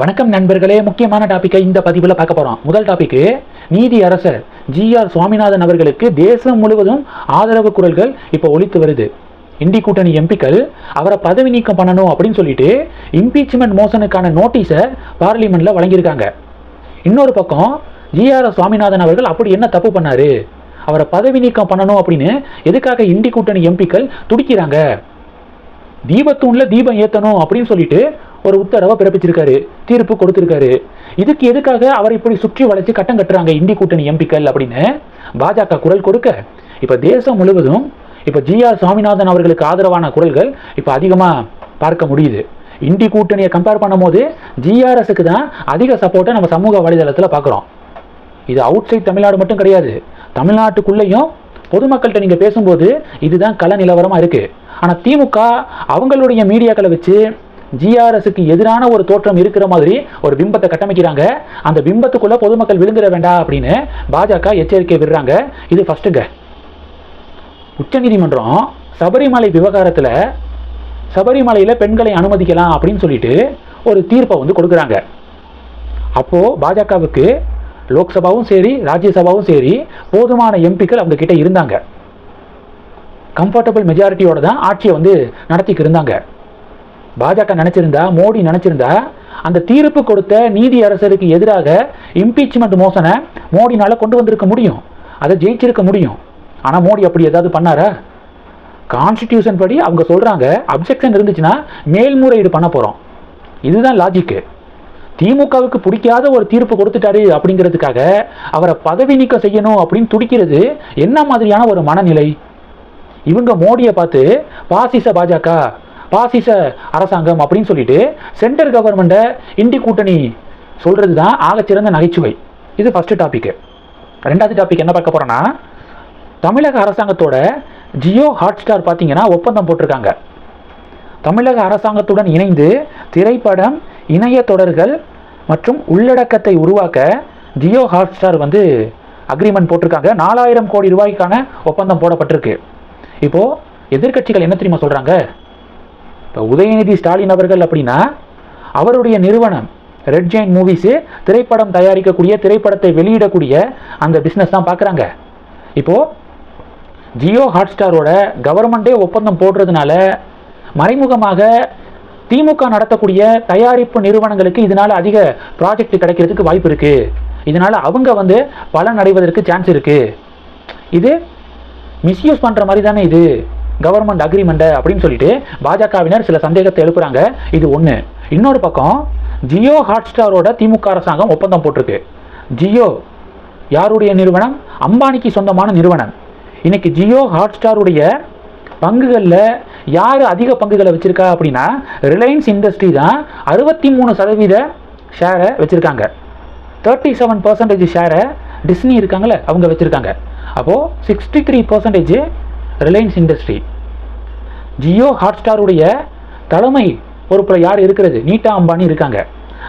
வணக்கம் நண்பர்களே முக்கியமான டாப்பிக்கை இந்த பதிவில் பார்க்க போகிறோம் முதல் டாபிக்கு நீதி அரசர் ஜி ஆர் சுவாமிநாதன் அவர்களுக்கு தேசம் முழுவதும் ஆதரவு குரல்கள் இப்போ ஒழித்து வருது. இந்தி கூட்டணி எம்பிக்கள் அவரை பதவி நீக்கம் பண்ணணும் அப்படின்னு சொல்லிட்டு இம்பீச்மெண்ட் மோசனுக்கான நோட்டீஸை பார்லிமெண்ட்டில் வழங்கியிருக்காங்க. இன்னொரு பக்கம் ஜி ஆர் சுவாமிநாதன் அவர்கள் அப்படி என்ன தப்பு பண்ணார்? அவரை பதவி நீக்கம் பண்ணணும் அப்படின்னு எதுக்காக இண்டி கூட்டணி எம்பிக்கள் துடிக்கிறாங்க? தீபத்தூண்ல தீபம் ஏத்தணும் அப்படின்னு சொல்லிட்டு ஒரு உத்தரவை பிறப்பிச்சிருக்காரு தீர்ப்பு கொடுத்திருக்காரு. இதுக்கு எதுக்காக அவர் இப்படி சுற்றி வளைச்சு கட்டம் கட்டுறாங்க இந்தி கூட்டணி எம்பிக்கள் அப்படின்னு பாஜக குரல் கொடுக்க? இப்ப தேசம் முழுவதும் இப்ப ஜி ஆர் சுவாமிநாதன் அவர்களுக்கு ஆதரவான குரல்கள் இப்ப அதிகமா பார்க்க முடியுது. இந்தி கூட்டணியை கம்பேர் பண்ணும்போது ஜிஆர்எஸ்க்கு தான் அதிக சப்போர்ட்டை நம்ம சமூக வலைதளத்தில் பார்க்குறோம். இது அவுட் சைட் தமிழ்நாடு மட்டும் கிடையாது. தமிழ்நாட்டுக்குள்ளேயும் பொதுமக்கள்கிட்ட நீங்கள் பேசும்போது இதுதான் கள நிலவரமாக இருக்குது ஆனால் திமுக அவங்களுடைய மீடியாக்களை வச்சு ஜிஆர்எஸ்க்கு எதிரான ஒரு தோற்றம் இருக்கிற மாதிரி ஒரு பிம்பத்தை கட்டமைக்கிறாங்க. அந்த பிம்பத்துக்குள்ள பொதுமக்கள் விழுந்துட வேண்டாம் அப்படின்னு பாஜக எச்சரிக்கை விடுறாங்க. இது ஃபர்ஸ்ட்டுங்க உச்சநீதிமன்றம் சபரிமலை விவகாரத்தில் சபரிமலையில் பெண்களை அனுமதிக்கலாம் அப்படின்னு சொல்லிட்டு ஒரு தீர்ப்பை வந்து கொடுக்குறாங்க. அப்போது பாஜகவுக்கு லோக்சபாவும் சரி ராஜ்யசபாவும் சரி போதுமான எம்பிக்கள் அவங்க கிட்ட இருந்தாங்க. கம்ஃபர்டபுள் மெஜாரிட்டியோட தான் ஆட்சியை வந்து நடத்திக்கு இருந்தாங்க. பாஜக நினச்சிருந்தா மோடி நினச்சிருந்தா அந்த தீர்ப்பு கொடுத்த நீதி அரசருக்கு எதிராக இம்பீச்மெண்ட் மோசனை மோடினால் கொண்டு வந்திருக்க முடியும். அதை ஜெயிச்சிருக்க முடியும். ஆனால் மோடி அப்படி ஏதாவது பண்ணாரா? கான்ஸ்டிடியூஷன் படி அவங்க சொல்கிறாங்க அப்ஜெக்ஷன் இருந்துச்சுன்னா மேல்முறையீடு பண்ண போகிறோம் இதுதான் லாஜிக்கு திமுகவுக்கு பிடிக்காத ஒரு தீர்ப்பு கொடுத்துட்டாரு அப்படிங்கிறதுக்காக அவரை பதவி நீக்கம் செய்யணும் அப்படின்னு துடிக்கிறது என்ன மாதிரியான ஒரு மனநிலை? இவங்க மோடியை பார்த்து பாசிச பாஜக பாசிச அரசாங்கம் அப்படின்னு சொல்லிட்டு சென்ட்ரல் கவர்மெண்ட்டை இந்தி கூட்டணி சொல்கிறது தான் ஆகச்சிறந்த நகைச்சுவை. இது ஃபஸ்ட்டு டாப்பிக்கு ரெண்டாவது டாபிக் என்ன பார்க்க போகிறோன்னா தமிழக அரசாங்கத்தோட ஜியோ ஹாட்ஸ்டார் பார்த்தீங்கன்னா ஒப்பந்தம் போட்டிருக்காங்க. தமிழக அரசாங்கத்துடன் இணைந்து திரைப்படம் இணைய தொடர்கள் மற்றும் உள்ளடக்கத்தை உருவாக்க ஜியோ ஹாட்ஸ்டார் வந்து அக்ரிமெண்ட் போட்டிருக்காங்க. நாலாயிரம் கோடி ரூபாய்க்கான ஒப்பந்தம் போடப்பட்டிருக்கு. இப்போது எதிர்க்கட்சிகள் என்ன தெரியுமா சொல்கிறாங்க இப்போ உதயநிதி ஸ்டாலின் அவர்கள் அப்படின்னா அவருடைய நிறுவனம் ரெட் ஜெயின் மூவிஸு திரைப்படம் தயாரிக்கக்கூடிய திரைப்படத்தை வெளியிடக்கூடிய அந்த பிஸ்னஸ் தான் பார்க்குறாங்க இப்போ ஜியோ ஹாட்ஸ்டாரோட கவர்மெண்ட்டே ஒப்பந்தம் போடுறதுனால மறைமுகமாக திமுக நடத்தக்கூடிய தயாரிப்பு நிறுவனங்களுக்கு இதனால் அதிக ப்ராஜெக்ட் கிடைக்கிறதுக்கு வாய்ப்பு இருக்குது இதனால் அவங்க வந்து பலன் அடைவதற்கு சான்ஸ் இருக்குது இது மிஸ்யூஸ் பண்ணுற மாதிரி தானே இது கவர்மெண்ட் அக்ரிமெண்ட்டை அப்படின்னு சொல்லிட்டு பாஜகவினர் சில சந்தேகத்தை எழுப்புறாங்க. இது ஒன்று இன்னொரு பக்கம் ஜியோ ஹாட்ஸ்டாரோட திமுக அரசாங்கம் ஒப்பந்தம் போட்டிருக்கு. ஜியோ யாருடைய நிறுவனம்? அம்பானிக்கு சொந்தமான நிறுவனம். இன்னைக்கு ஜியோ ஹாட்ஸ்டாருடைய பங்குகளில் யார் அதிக பங்குகளை வச்சுருக்கா அப்படின்னா ரிலையன்ஸ் இண்டஸ்ட்ரி தான் அறுபத்தி மூணு சதவீத ஷேரை வச்சுருக்காங்க. தேர்ட்டி செவன் பர்சன்டேஜ் ஷேரை டிஸ்னி இருக்காங்கல்ல அவங்க வச்சுருக்காங்க. அப்போது sixty three percentage Reliance industry Jio ஹாட்ஸ்டாருடைய தலைமை பொறுப்பில் யார் இருக்கிறது? நீட்டா அம்பானி இருக்காங்க.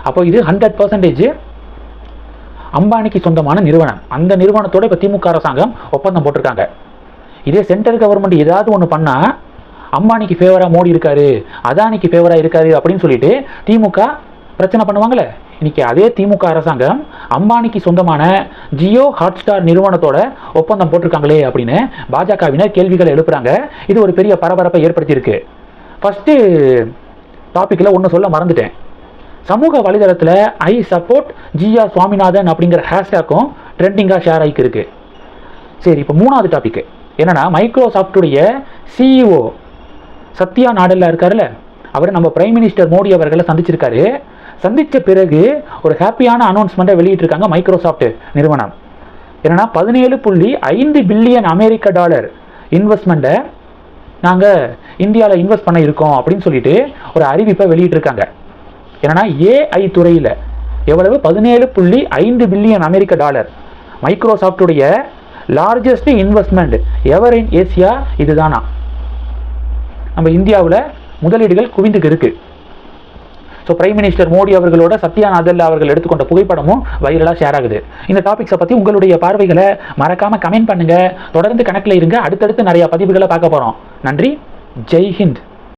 அப்போ இது ஹண்ட்ரட் பர்சன்டேஜ் அம்பானிக்கு சொந்தமான நிறுவனம். அந்த நிறுவனத்தோட இப்போ திமுக அரசாங்கம் ஒப்பந்தம் போட்டிருக்காங்க. இதே சென்ட்ரல் கவர்மெண்ட் ஏதாவது ஒன்று பண்ணால் அம்பானிக்கு ஃபேவராக மோடி இருக்காரு அதானிக்கு ஃபேவராக இருக்காரு அப்படின்னு சொல்லிட்டு திமுக பிரச்சனை பண்ணுவாங்களே? இன்னைக்கு அதே திமுக அரசாங்கம் அம்பானிக்கு சொந்தமான ஜியோ ஹாட்ஸ்டார் நிறுவனத்தோட ஒப்பந்தம் போட்டிருக்காங்களே அப்படின்னு பாஜகவினர் கேள்விகளை எழுப்புறாங்க. இது ஒரு பெரிய பரபரப்பை ஏற்படுத்தியிருக்கு. ஃபஸ்ட்டு டாப்பிக்கில் ஒன்று சொல்ல மறந்துட்டேன். சமூக வலைதளத்தில் ஐ சப்போர்ட் ஜியா சுவாமிநாதன் அப்படிங்கிற ஹேஷ்டேக்கும் ட்ரெண்டிங்காக ஷேர் ஆகிக்கு இருக்கு சரி இப்போ மூணாவது டாபிக் என்னன்னா மைக்ரோசாஃப்டுடைய சிஇஓ சத்யா நாடெல்லாம் இருக்காருல்ல? அவர் நம்ம பிரைம் மினிஸ்டர் மோடி அவர்களை சந்திச்சிருக்காரு. சந்தித்த பிறகு ஒரு ஹாப்பியான அனௌன்ஸ்மெண்ட்டை வெளியிட்டிருக்காங்க மைக்ரோசாஃப்ட் நிறுவனம். என்னன்னா பதினேழு புள்ளி ஐந்து பில்லியன் அமெரிக்க டாலர் இன்வெஸ்ட்மெண்ட்டை நாங்கள் இந்தியாவில் இன்வெஸ்ட் பண்ண இருக்கோம் அப்படின்னு சொல்லிட்டு ஒரு அறிவிப்பை வெளியிட்டிருக்காங்க. என்னன்னா ஏஐ துறையில் எவ்வளவு? பதினேழு புள்ளி ஐந்து பில்லியன் அமெரிக்க dollar. மைக்ரோசாஃப்டுடைய largest investment ever in Asia இதுதானா? நம்ம இந்தியாவில் முதலீடுகள் குவிந்துக்கு இருக்குது ஸோ பிரைம் மினிஸ்டர் மோடி அவர்களோட சத்யா நாதல் அவர்கள் எடுத்துக்கொண்ட புகைப்படமும் வைரலாக ஷேர் ஆகுது. இந்த டாபிக்ஸை பற்றி உங்களுடைய பார்வைகளை மறக்காமல் கமெண்ட் பண்ணுங்க. தொடர்ந்து கணக்கில் இருங்க. அடுத்தடுத்து நிறையா பதிவுகளை பார்க்க போகிறோம் நன்றி. ஜெய் ஹிந்த்.